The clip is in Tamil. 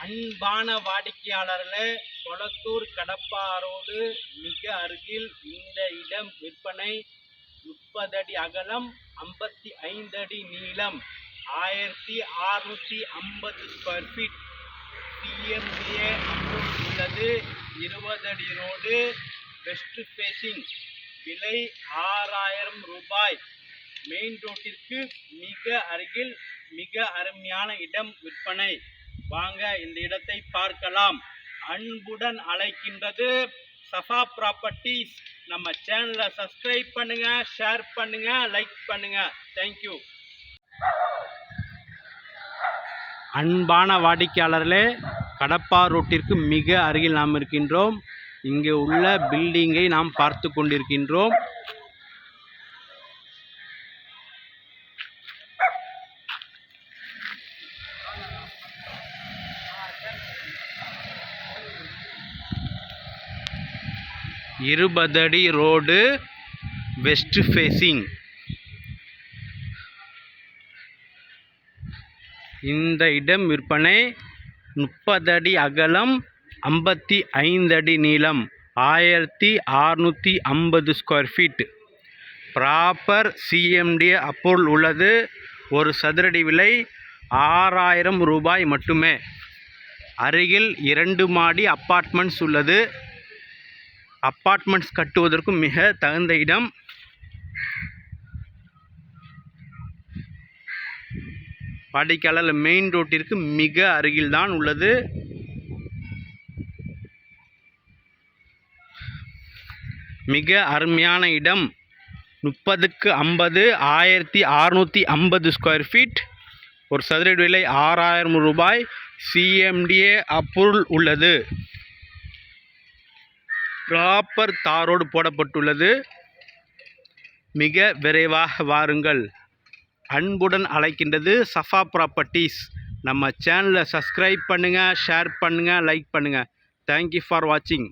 அன்பான வாடிக்கையாளர்களே கொளத்தூர் கடப்பாரோடு மிக அருகில் இந்த இடம் விற்பனை முப்பது அடி அகலம் ஐம்பத்தி ஐந்து அடி நீளம் ஆயிரத்தி அறுநூற்றி ஐம்பது ஸ்கொயர் ஃபீட் பிஎம்டிஏ உள்ளது. இருபது அடி ரோடு வெஸ்ட் பேசிங் விலை ஆறாயிரம் ரூபாய். மெயின் ரோட்டிற்கு மிக அருகில் மிக அருமையான இடம் விற்பனை. வாங்க இந்த இடத்தை பார்க்கலாம். அன்புடன் அழைக்கின்றது சஃபா ப்ராப்பர்ட்டிஸ் நம்ம சேனலை சப்ஸ்கிரைப் பண்ணுங்க ஷேர் பண்ணுங்க லைக் பண்ணுங்க. தேங்க்யூ அன்பான வாடிக்கையாளர்களே கடப்பா ரோட்டிற்கு மிக அருகில் நாம் இருக்கின்றோம். இங்கே உள்ள பில்டிங்கை நாம் பார்த்து கொண்டிருக்கின்றோம். இருபதடி ரோடு வெஸ்ட் ஃபேசிங் இந்த இடம் விற்பனை முப்பது அடி அகலம் ஐம்பத்தி ஐந்து அடி நீளம் ஆயிரத்தி அறுநூற்றி ஐம்பது square feet proper CMD approval உள்ளது. ஒரு சதுரடி விலை ஆறாயிரம் ரூபாய் மட்டுமே. அருகில் இரண்டு மாடி அப்பார்ட்மெண்ட்ஸ் உள்ளது. அப்பார்ட்மெண்ட்ஸ் கட்டுவதற்கும் மிக தகுந்த இடம். வாடிக்கையாளர் மெயின் ரோட்டிற்கு மிக அருகில்தான் உள்ளது. மிக அருமையான இடம். முப்பதுக்கு ஐம்பது ஆயிரத்தி அறுநூற்றி ஐம்பது ஸ்கொயர் ஃபீட் ஒரு சதுரடி விலை ஆறாயிரம் ரூபாய். சிஎம்டிஏ அப்ரூவல் உள்ளது. ப்ராப்பர் தாரோடு போடப்பட்டுள்ளது. மிக விரைவாக வாருங்கள். அன்புடன் அழைக்கின்றது சஃபா ப்ராப்பர்ட்டிஸ் நம்ம சேனலை சப்ஸ்கிரைப் பண்ணுங்கள் ஷேர் பண்ணுங்கள் லைக் பண்ணுங்கள் தேங்க்யூ ஃபார் வாட்சிங்